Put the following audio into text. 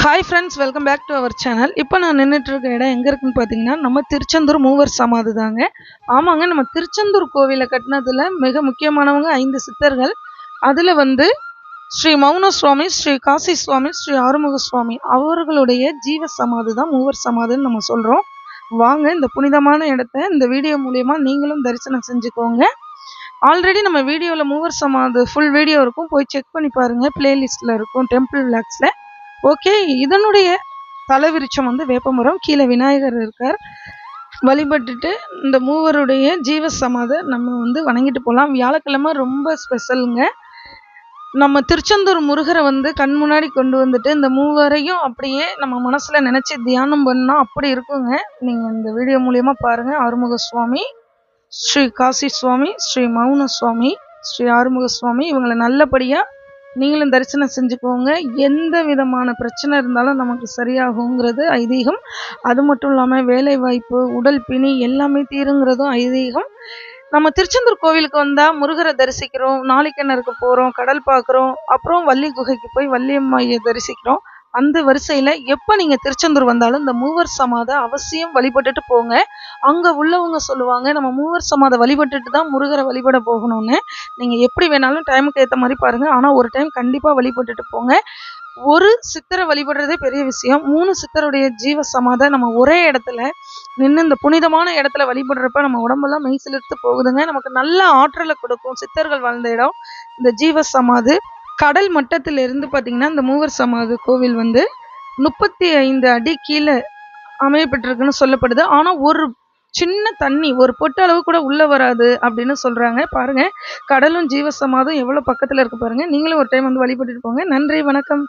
Hi friends welcome back to our channel இப்போ நான் நின்றுட்டு இருக்க இடம் எங்கே இருக்குன்னு பார்த்தீங்கன்னா நம்ம திருச்செந்தூர் மூவர் சமாதி தாங்க. ஆமாங்க நம்ம திருச்செந்தூர் கோவிலை கட்டினதில் மிக முக்கியமானவங்க ஐந்து சித்தர்கள். அதில் வந்து ஸ்ரீ மௌன சுவாமி ஸ்ரீ காசி சுவாமி ஸ்ரீ ஆறுமுக சுவாமி. அவர்களுடைய ஜீவ சமாதி தான் மூவர் சமாதின்னு நம்ம சொல்கிறோம் வாங்க இந்த புனிதமான இடத்த இந்த வீடியோ மூலயமா நீங்களும் தரிசனம் செஞ்சுக்கோங்க. ஆல்ரெடி நம்ம வீடியோவில் மூவர் சமாதி ஃபுல் வீடியோ இருக்கும். போய் செக் பண்ணி பாருங்கள் பிளேலிஸ்ட்டில் இருக்கும் டெம்பிள் விளாக்ஸில் ஓகே இதனுடைய தலைவிருச்சம் வந்து வேப்பமரம். கீழே விநாயகர் இருக்கார். வழிபட்டுட்டு இந்த மூவருடைய ஜீவ சமாதை நம்ம வந்து வணங்கிட்டு போகலாம் வியாழக்கிழமை ரொம்ப ஸ்பெஷலுங்க. நம்ம திருச்செந்தூர் முருகரை வந்து கண் முன்னாடி கொண்டு வந்துட்டு இந்த மூவரையும் அப்படியே நம்ம மனசில் நினச்சி தியானம் பண்ணால் அப்படி இருக்குங்க. நீங்கள் இந்த வீடியோ மூலயமா பாருங்கள் ஆறுமுக சுவாமி ஸ்ரீ காசி சுவாமி ஸ்ரீ மௌன சுவாமி ஸ்ரீ ஆறுமுக சுவாமி இவங்களை நல்லபடியாக நீங்களும் தரிசனம் செஞ்சுக்கோங்க. எந்த விதமான பிரச்சனை இருந்தாலும் நமக்கு சரியாகுங்கிறது ஐதீகம். அது மட்டும் இல்லாமல் வேலை வாய்ப்பு உடல் பிணி எல்லாமே தீருங்கிறதும் ஐதீகம். நம்ம திருச்செந்தூர் கோவிலுக்கு வந்தால் முருகரை தரிசிக்கிறோம் நாளிக்கிணறுக்கு போகிறோம் கடல் பார்க்குறோம் அப்புறம் வள்ளி குகைக்கு போய் வள்ளியம்மையை தரிசிக்கிறோம். அந்த வரிசையில் எப்போ நீங்கள் திருச்செந்தூர் வந்தாலும் இந்த மூவர் சமாதை அவசியம் வழிபட்டுட்டு போங்க. அங்கே உள்ளவங்க சொல்லுவாங்க நம்ம மூவர் சமாதை வழிபட்டுட்டு தான் முருகரை வழிபட போகணும்னு. நீங்கள் எப்படி வேணாலும் டைமுக்கு ஏற்ற மாதிரி பாருங்கள் ஆனால் ஒரு டைம் கண்டிப்பாக வழிபட்டுட்டு போங்க. ஒரு சித்தரை வழிபடுறதே பெரிய விஷயம். மூணு சித்தருடைய ஜீவ சமாதை நம்ம ஒரே இடத்துல நின்று இந்த புனிதமான இடத்துல வழிபடுறப்ப நம்ம உடம்பெல்லாம் மெய் சிலிர்த்து போகுதுங்க. நமக்கு நல்ல ஆற்றலை கொடுக்கும் சித்தர்கள் வாழ்ந்த இடம் இந்த ஜீவ சமாதி. கடல் மட்டத்தில் இருந்து இந்த மூவர் சமாத கோவில் வந்து முப்பத்தி ஐந்து அடி கீழே அமையப்பட்டிருக்குன்னு சொல்லப்படுது. ஆனால் ஒரு சின்ன தண்ணி ஒரு பொட்டு அளவு கூட உள்ளே வராது அப்படின்னு சொல்கிறாங்க பாருங்கள் கடலும் ஜீவசமாதும் எவ்வளோ பக்கத்தில் இருக்கு பாருங்கள் நீங்களும் ஒரு டைம் வந்து வழிபட்டுட்டு போங்க. நன்றி வணக்கம்.